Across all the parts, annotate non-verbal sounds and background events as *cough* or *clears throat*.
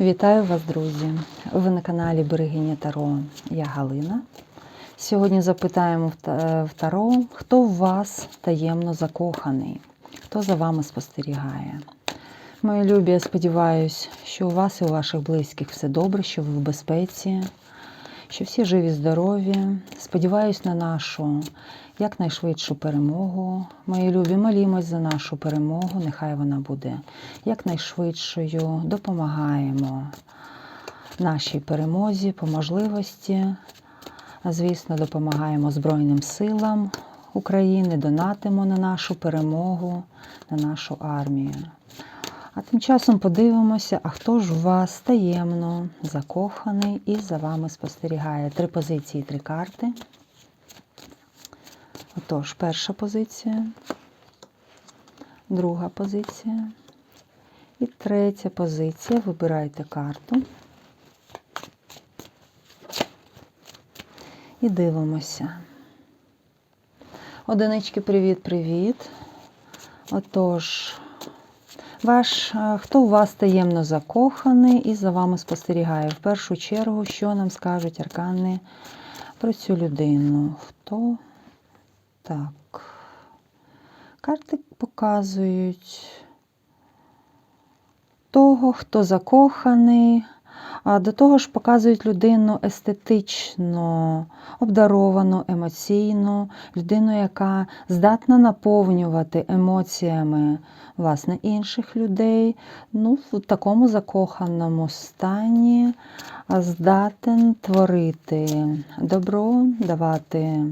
Вітаю вас, друзі! Ви на каналі Берегиня Таро. Я Галина. Сьогодні запитаємо в Таро, хто в вас таємно закоханий, хто за вами спостерігає. Мої любі, я сподіваюся, що у вас і у ваших близьких все добре, що ви в безпеці, що всі живі, здорові. Сподіваюсь на нашу якнайшвидшу перемогу. Мої любі, молімось за нашу перемогу. Нехай вона буде якнайшвидшою. Допомагаємо нашій перемозі по можливості. Звісно, допомагаємо Збройним силам України, донатимо на нашу перемогу, на нашу армію. А тим часом подивимося, а хто ж у вас таємно закоханий і за вами спостерігає. Три позиції, три карти. Отож, перша позиція, друга позиція і третя позиція. Вибирайте карту. І дивимося. Одинички, привіт-привіт. Отож, ваш, е, хто у вас таємно закоханий і за вами спостерігає? В першу чергу, що нам скажуть аркани про цю людину? Хто? Так. Карти показують того, хто закоханий, а до того ж показують людину естетично, обдаровану, емоційну, людину, яка здатна наповнювати емоціями власне, інших людей. Ну, в такому закоханому стані здатен творити добро, давати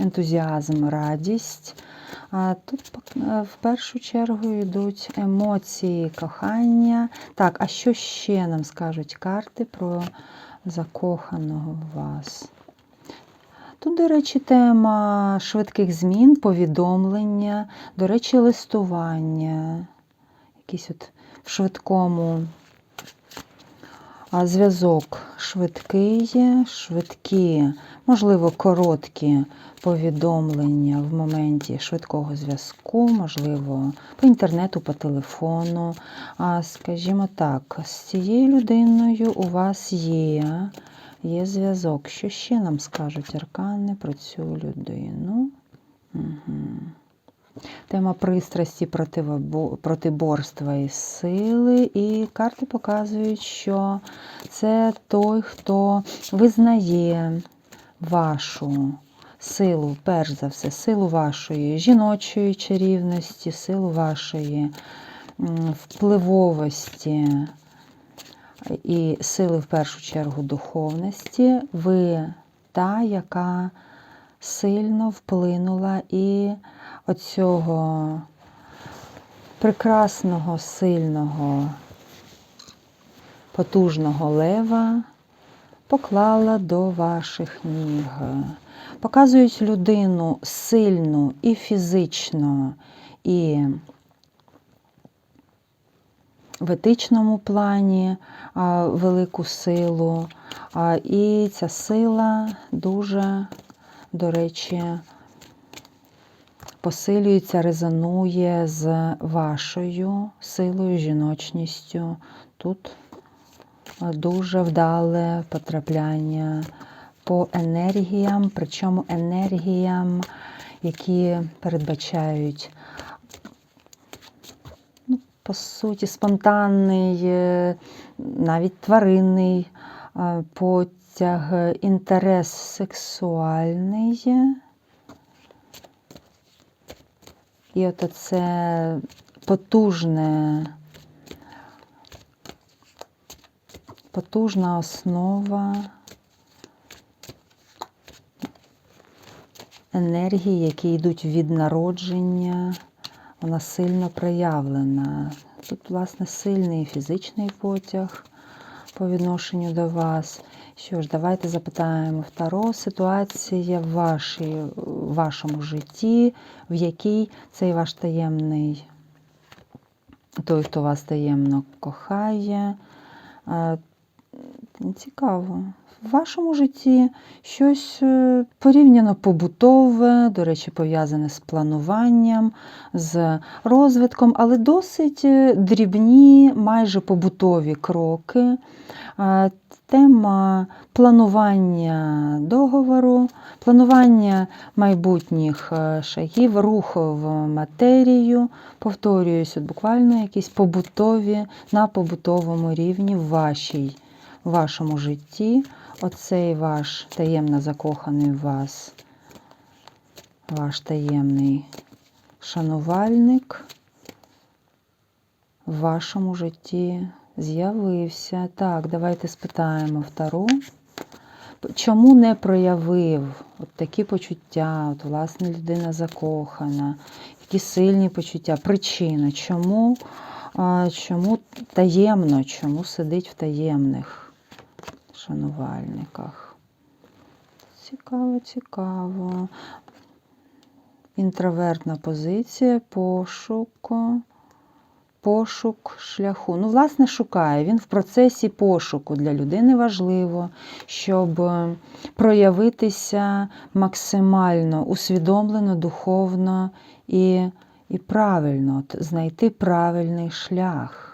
ентузіазм, радість. А тут е, в першу чергу йдуть емоції, кохання. Так, а що ще нам скажуть карти про закоханого в вас? Тут, до речі, тема швидких змін, повідомлення, до речі, листування, якийсь от в швидкому зв'язок швидкий, швидкі, можливо, короткі повідомлення в моменті швидкого зв'язку, можливо, по інтернету, по телефону. А скажімо так, з цією людиною у вас є, є зв'язок. Що ще нам скажуть аркани про цю людину? Угу. Тема пристрасті, протиборства і сили. І карти показують, що це той, хто визнає вашу силу, перш за все, силу вашої жіночої чарівності, силу вашої впливовості і сили в першу чергу духовності. Ви та, яка сильно вплинула і оцього прекрасного, сильного, потужного лева поклала до ваших ніг. Показують людину сильну і фізично, і в етичному плані велику силу. І ця сила дуже, до речі, посилюється, резонує з вашою силою, жіночністю. Тут дуже вдале потрапляння по енергіям, причому енергіям, які передбачають ну, по суті, спонтанний, е, навіть тваринний е, потяг, інтерес сексуальний. І от це потужне, потужна основа енергії, які йдуть від народження, вона сильно проявлена. Тут, власне, сильний фізичний потяг по відношенню до вас. Що ж, давайте запитаємо в ситуація в, вашій, в вашому житті, в якій цей ваш таємний, той, хто вас таємно кохає, е, Цікаво. В вашому житті щось е, порівняно побутове, до речі, пов'язане з плануванням, з розвитком, але досить е, дрібні, майже побутові кроки. Тема планування договору, планування майбутніх е, шагів, руху в матерію, повторююсь, от буквально якісь побутові на побутовому рівні вашій, вашому житті. Оцей ваш таємно закоханий в вас, ваш таємний шанувальник в вашому житті з'явився. Так, давайте спитаємо втору. Чому не проявив от такі почуття, от власне людина закохана, які сильні почуття, причина, чому, чому таємно, чому сидить в таємних шанувальниках? Цікаво, цікаво. Інтровертна позиція, пошук, пошук шляху. Ну, власне, шукає. Він в процесі пошуку для людини важливо, щоб е, проявитися максимально усвідомлено, духовно і, і правильно, от, знайти правильний шлях.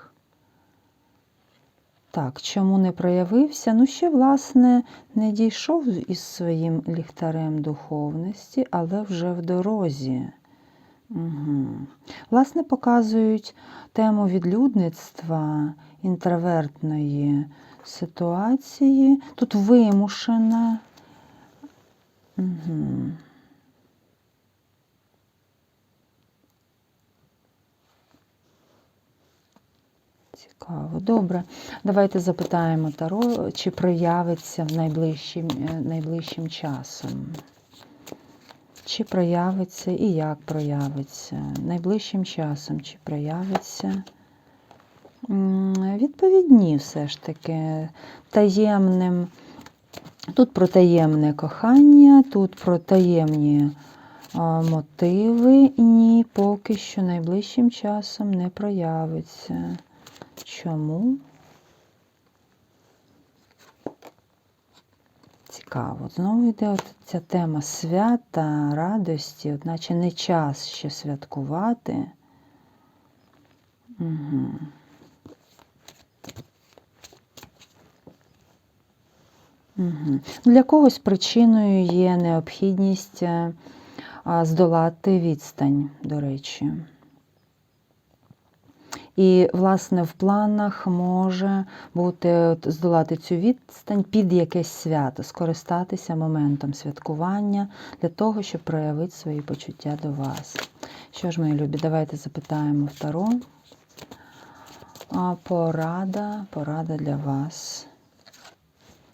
Так, чому не проявився? Ну, ще, власне, не дійшов із своїм ліхтарем духовності, але вже в дорозі. Угу. Власне, показують тему відлюдництва, інтровертної ситуації. Тут вимушена. Угу. Цікаво. Добре. Давайте запитаємо Таро, чи проявиться в найближчим, е, найближчим часом. Чи проявиться і як проявиться? Найближчим часом чи проявиться? Відповідні все ж таки таємним. Тут про таємне кохання, тут про таємні мотиви. Ні, поки що найближчим часом не проявиться. Чому? Цікаво. Знову йде от ця тема свята, радості, от наче не час ще святкувати. Угу. Угу. Для когось причиною є необхідність е, здолати відстань, до речі. І, власне, в планах може бути здолати цю відстань під якесь свято, скористатися моментом святкування для того, щоб проявити свої почуття до вас. Що ж, мої любі, давайте запитаємо второ. А, Порада, порада для вас.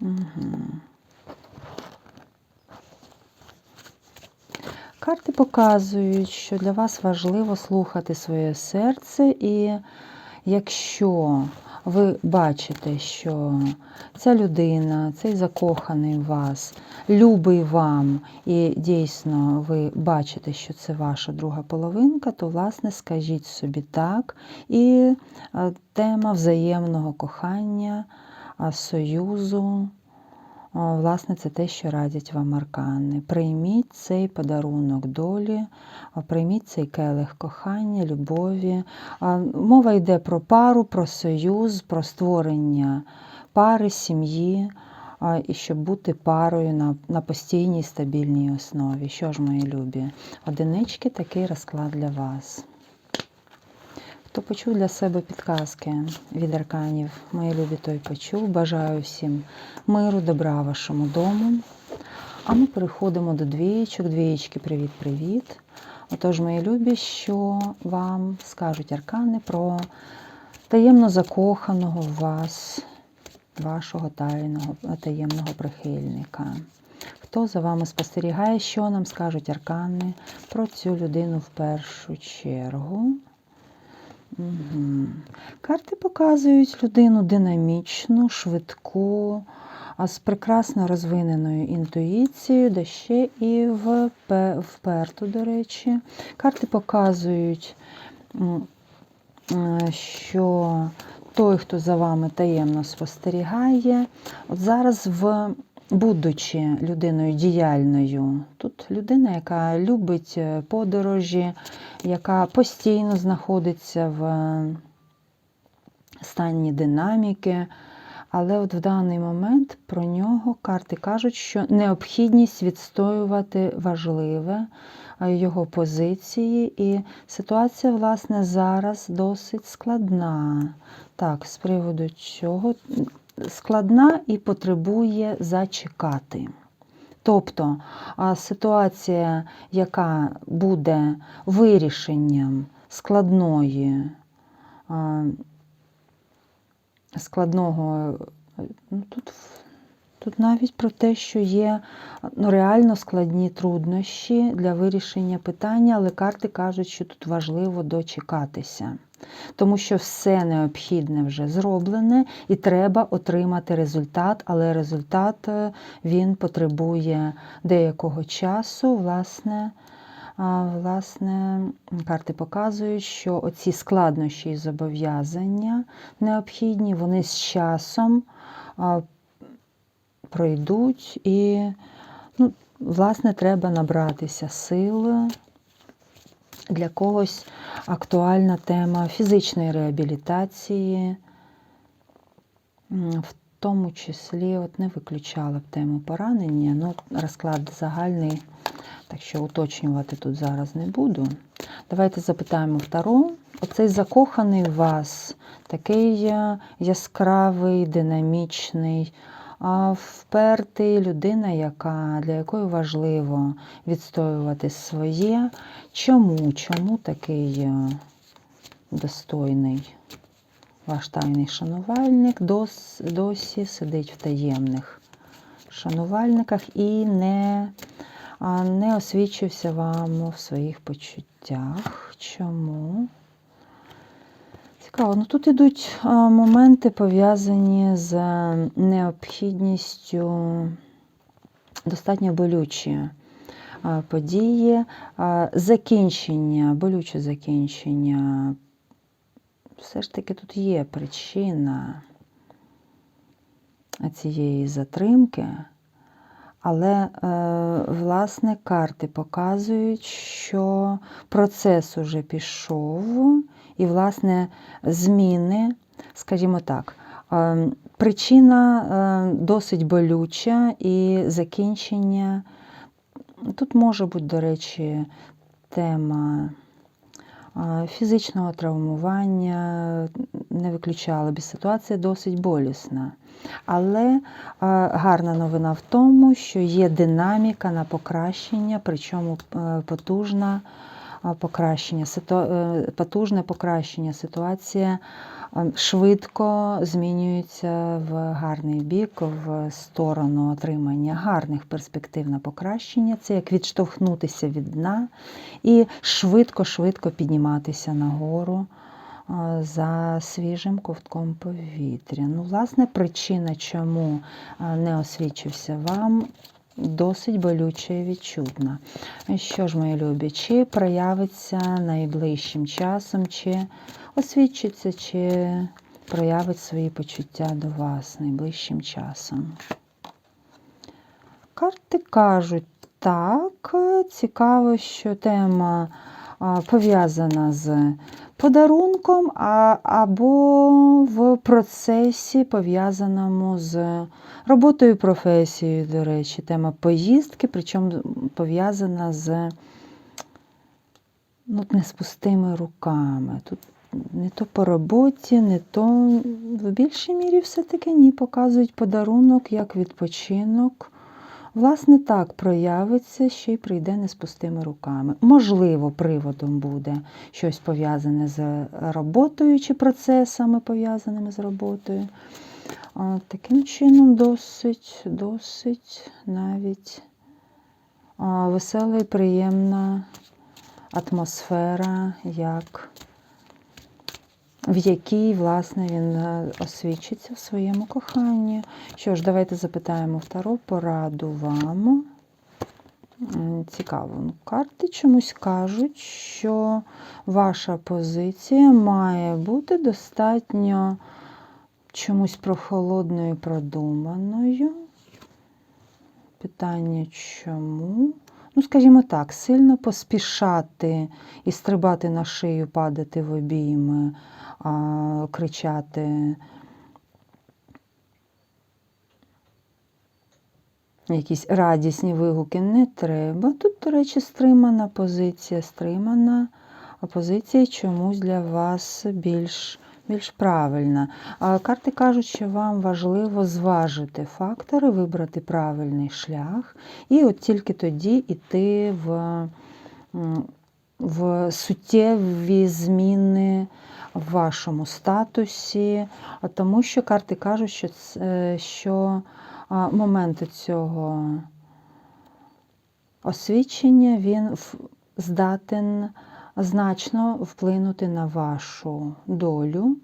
Угу. Карти показують, що для вас важливо слухати своє серце, і якщо ви бачите, що ця людина, цей закоханий в вас, любий вам, і дійсно ви бачите, що це ваша друга половинка, то, власне, скажіть собі так. І е, тема взаємного кохання, союзу. Власне, це те, що радять вам аркани. Прийміть цей подарунок долі, прийміть цей келих кохання, любові. Мова йде про пару, про союз, про створення пари, сім'ї, і щоб бути парою на на постійній стабільній основі. Що ж, мої любі? Одинички такий розклад для вас. Хто почув для себе підказки від арканів, мої любі той почув. Бажаю всім миру, добра вашому дому. А ми переходимо до двієчок. Двієчки, привіт-привіт. Отож, мої любі, що вам скажуть аркани про таємно закоханого в вас, вашого тайного, таємного прихильника. Хто за вами спостерігає, що нам скажуть аркани про цю людину в першу чергу? Карти показують людину динамічну, швидку, а з прекрасно розвиненою інтуїцією, де ще і вперту, до речі. Карти показують, що той, хто за вами таємно спостерігає, от зараз в. Будучи людиною діяльною, тут людина, яка любить е, подорожі, яка постійно знаходиться в е, стані динаміки, але от в даний момент про нього карти кажуть, що необхідність відстоювати важливе е, його позиції, і ситуація, власне, зараз досить складна. Так, з приводу чого складна і потребує зачекати. Тобто ситуація, яка буде вирішенням складної, складного, ну, тут, тут навіть про те, що є ну, реально складні труднощі для вирішення питання, але карти кажуть, що тут важливо дочекатися тому що все необхідне вже зроблене, і треба отримати результат, але результат е, він потребує деякого часу. Власне, власне, карти показують, що оці складнощі і зобов'язання необхідні, вони з часом пройдуть і, ну, власне, треба набратися сили для когось актуальна тема фізичної реабілітації, в тому числі от не виключала б тему поранення, ну, розклад загальний, так що уточнювати тут зараз не буду. Давайте запитаємо втору. Оцей закоханий вас, такий яскравий, динамічний, впертий людина, яка, для якої важливо відстоювати своє. Чому? Чому такий е, достойний ваш тайний шанувальник дос, досі сидить в таємних шанувальниках і не, не освічився вам в своїх почуттях? Чому? Цікаво, ну тут йдуть моменти пов'язані з необхідністю достатньо болючі події, закінчення, болюче закінчення. Все ж таки тут є причина цієї затримки, але, е, власне, карти показують, що процес уже пішов, і, власне, зміни, скажімо так, е, причина е, досить болюча і закінчення. Тут може бути, до речі, тема фізичного травмування, не виключала б ситуація досить болісна. Але гарна новина в тому, що є динаміка на покращення, причому е, потужна покращення, е, потужне покращення. Ситуація швидко змінюється в гарний бік, в сторону отримання гарних перспектив на покращення. Це як відштовхнутися від дна і швидко-швидко підніматися нагору. За свіжим ковтком повітря. Ну, власне, причина, чому не освічився вам, досить болюча і відчутна. Що ж, мої любі, чи проявиться найближчим часом, чи освідчиться, чи проявить свої почуття до вас найближчим часом? Карти кажуть, так, цікаво, що тема пов'язана з подарунком або в процесі, пов'язаному з роботою професією, до речі, тема поїздки, причому пов'язана з ну, не руками. Тут не то по роботі, не то в більшій мірі все-таки ні, показують подарунок як відпочинок. Власне, так проявиться, ще й прийде не з пустими руками. Можливо, приводом буде щось пов'язане з роботою чи процесами, пов'язаними з роботою. Таким чином, досить, досить навіть весела і приємна атмосфера, як в якій, власне, він е, освічиться в своєму коханні. Що ж, давайте запитаємо втору пораду вам Цікаво. Ну, Карти чомусь кажуть, що ваша позиція має бути достатньо чомусь прохолодною, продуманою. Питання чому? Ну, скажімо так, сильно поспішати і стрибати на шию, падати в обійми, кричати. Якісь радісні вигуки не треба. Тут, до речі, стримана позиція, стримана позиція чомусь для вас більш, більш правильна. Карти кажуть, що вам важливо зважити фактори, вибрати правильний шлях, і от тільки тоді йти в, в суттєві зміни в вашому статусі, тому що карти кажуть, що, що а, момент цього освічення він здатен значно вплинути на вашу долю,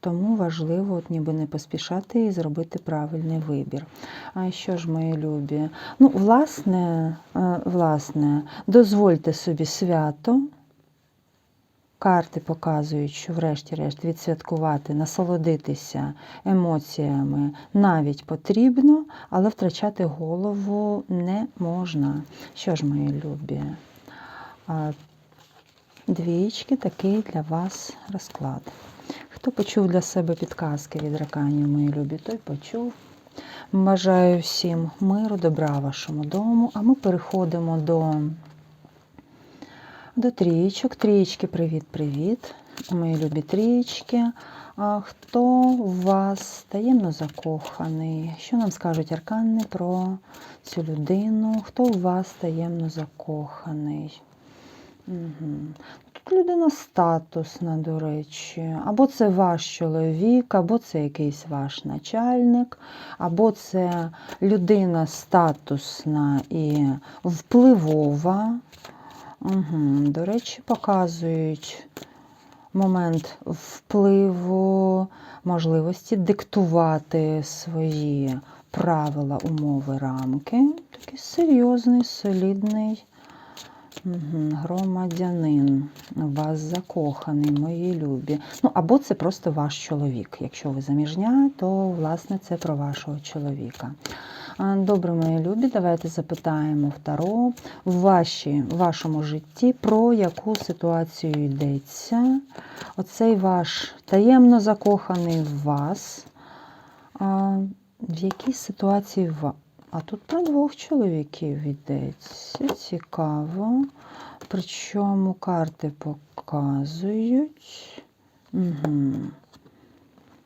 тому важливо от ніби не поспішати і зробити правильний вибір. А що ж, мої любі? Ну, власне, е, власне, дозвольте собі свято. Карти показують, що врешті-решт відсвяткувати, насолодитися емоціями навіть потрібно, але втрачати голову не можна. Що ж, мої любі? Двічки такий для вас розклад. Хто почув для себе підказки від раканів, мої любі, той почув. Бажаю всім миру, добра вашому дому, а ми переходимо до до трієчок. Трієчки, привіт-привіт. Мої любі трієчки. А хто у вас таємно закоханий? Що нам скажуть аркани про цю людину? Хто у вас таємно закоханий? Угу. Тут людина статусна, до речі. Або це ваш чоловік, або це якийсь ваш начальник, або це людина статусна і впливова. Угу. До речі, показують момент впливу, можливості диктувати свої правила, умови, рамки. Такий серйозний, солідний угу. громадянин. Вас закоханий, мої любі. Ну, або це просто ваш чоловік. Якщо ви заміжня, то, власне, це про вашого чоловіка. Добре, мої любі, давайте запитаємо в Таро в ваші, в вашому житті, про яку ситуацію йдеться. Оцей ваш таємно закоханий в вас. В якій ситуації ва- А тут про двох чоловіків йдеться. Цікаво. Причому карти показують. Угу.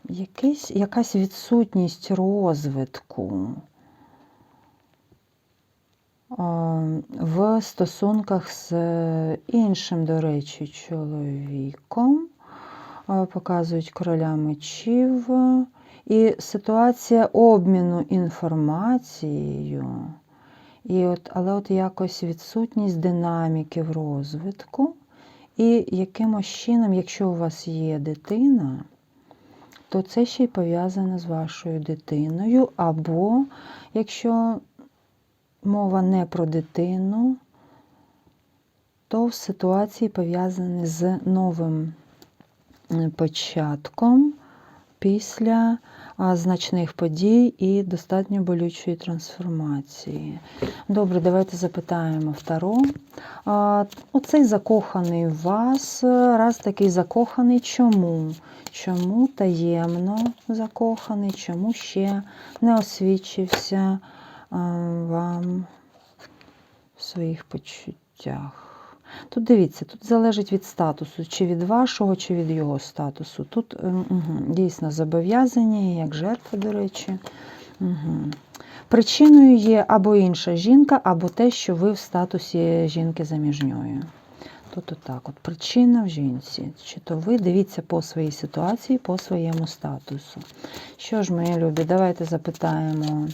Якийсь, якась відсутність розвитку в стосунках з іншим, до речі, чоловіком. Показують короля мечів. І ситуація обміну інформацією. І от, але от якось відсутність динаміки в розвитку. І якимось чином, якщо у вас є дитина, то це ще й пов'язане з вашою дитиною. Або якщо мова не про дитину, то в ситуації пов'язані з новим е, початком після значних подій і достатньо болючої трансформації. Добре, давайте запитаємо в Таро. Оцей закоханий в вас, раз такий закоханий, чому? Чому таємно закоханий, чому ще не освічився вам в своїх почуттях? Тут дивіться, тут залежить від статусу, чи від вашого, чи від його статусу. Тут угу, дійсно зобов'язані, як жертва, до речі. Угу. Причиною є або інша жінка, або те, що ви в статусі жінки заміжньої. Тут отак, от причина в жінці. Чи то ви дивіться по своїй ситуації, по своєму статусу. Що ж, мої любі, давайте запитаємо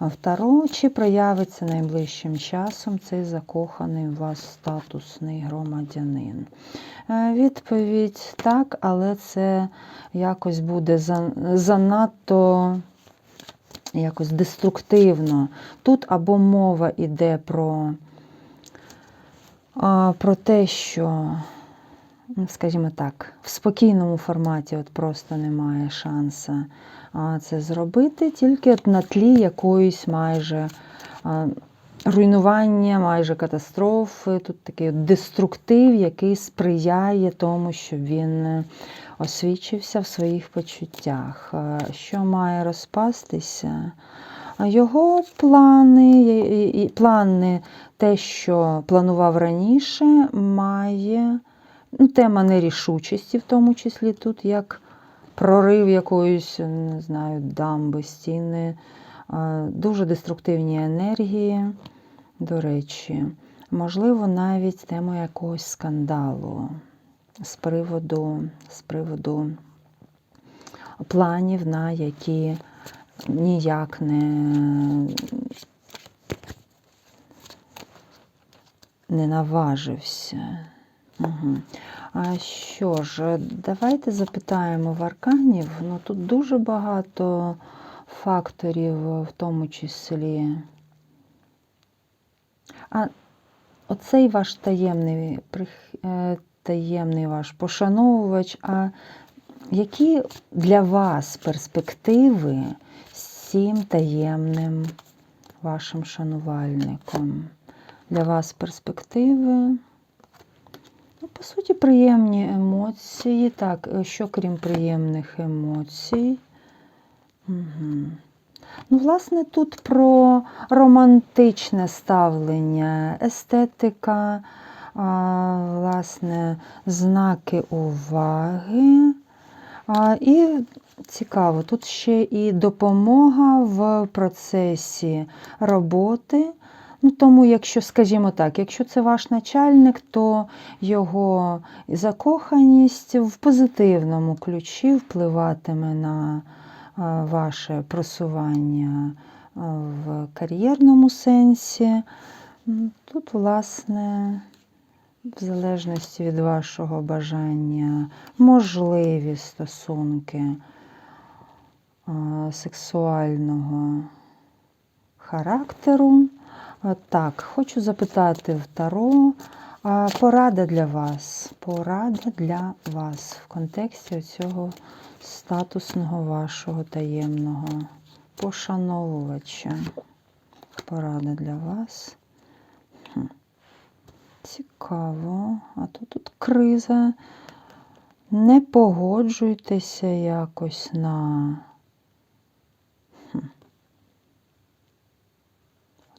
в Таро, чи проявиться найближчим часом цей закоханий у вас статусний громадянин. Е, Відповідь так, але це якось буде занадто якось деструктивно. Тут або мова йде про, про те, що, ну, скажімо так, в спокійному форматі от просто немає шансу це зробити, тільки от на тлі якоїсь майже руйнування, майже катастрофи. Тут такий деструктив, який сприяє тому, щоб він освічився в своїх почуттях. Що має розпастися? Його плани, і- плани, те, що планував раніше, має ну, тема нерішучості, в тому числі тут, як прорив якоїсь, не знаю, дамби, стіни, дуже деструктивні енергії. До речі, можливо, навіть тема якогось скандалу з приводу, з приводу планів, на які ніяк не, не наважився. Угу. А що ж, давайте запитаємо в арканів. Ну, тут дуже багато факторів, в тому числі. А оцей ваш таємний, е, таємний ваш пошановувач, а які для вас перспективи з цим таємним вашим шанувальником? Для вас перспективи? Ну, по суті, приємні емоції. Так, е, що крім приємних емоцій? Угу. Ну, власне, тут про романтичне ставлення, естетика, власне, знаки уваги. І цікаво, тут ще і допомога в процесі роботи. Ну, тому, якщо, скажімо так, якщо це ваш начальник, то його закоханість в позитивному ключі впливатиме на ваше просування в кар'єрному сенсі. Тут, власне, в залежності від вашого бажання, можливі стосунки сексуального характеру. Так, хочу запитати в Таро, порада для вас. Порада для вас в контексті цього статусного вашого таємного пошановувача. Порада для вас. Цікаво. А то тут криза. Не погоджуйтеся якось на.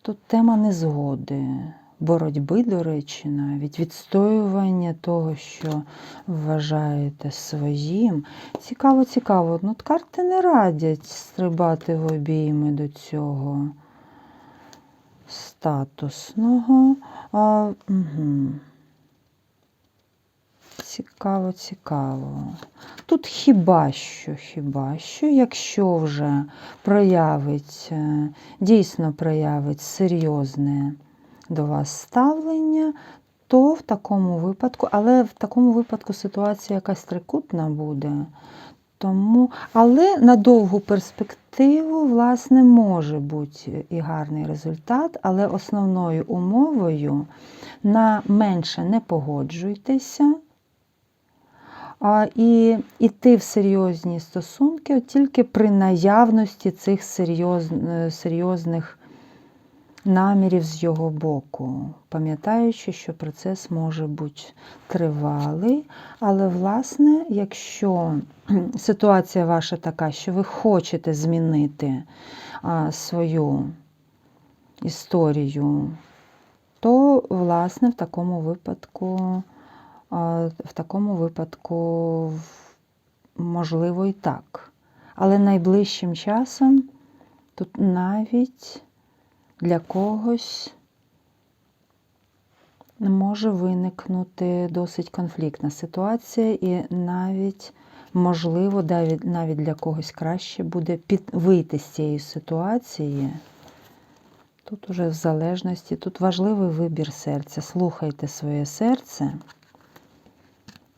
Тут тема незгоди, боротьби, до речі, навіть відстоювання того, що вважаєте своїм. Цікаво, цікаво. Ну, карти не радять стрибати в обійми до цього статусного. А, угу. Цікаво, цікаво. Тут хіба що, хіба що, якщо вже проявить, дійсно проявить серйозне до вас ставлення, то в такому випадку, але в такому випадку ситуація якась трикутна буде. Тому, але на довгу перспективу, власне, може бути і гарний результат, але основною умовою на менше не погоджуйтеся. А, і йти в серйозні стосунки тільки при наявності цих серйоз, е, серйозних намірів з його боку, пам'ятаючи, що процес може бути тривалий, але, власне, якщо *clears throat* ситуація ваша така, що ви хочете змінити свою історію, то, власне, в такому випадку. В такому випадку можливо і так. Але найближчим часом тут навіть для когось може виникнути досить конфліктна ситуація, і навіть, можливо, навіть для когось краще буде під, вийти з цієї ситуації. Тут уже в залежності, тут важливий вибір серця. Слухайте своє серце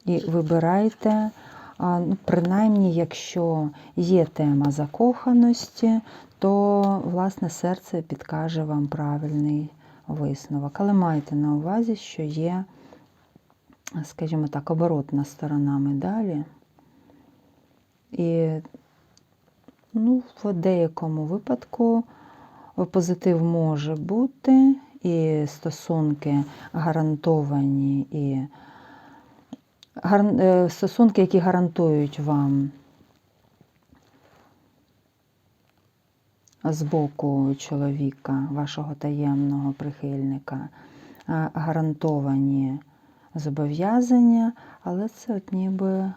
і вибирайте ну, Принаймні, якщо є тема закоханості, то власне серце підкаже вам правильний висновок. Але майте на увазі, що є, скажімо так, оборотна сторона медалі. І ну, в деякому випадку позитив може бути, і стосунки гарантовані, і е, стосунки, які гарантують вам з боку чоловіка, вашого таємного прихильника, гарантовані зобов'язання, але це от ніби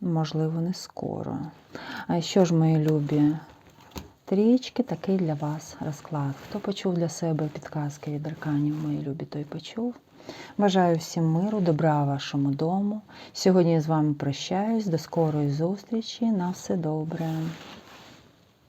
можливо не скоро. А що ж, мої любі? Трічки такий для вас розклад. Хто почув для себе підказки від арканів, мої любі, той почув. Бажаю всім миру, добра вашому дому. Сьогодні я з вами прощаюсь. До скорої зустрічі. На все добре.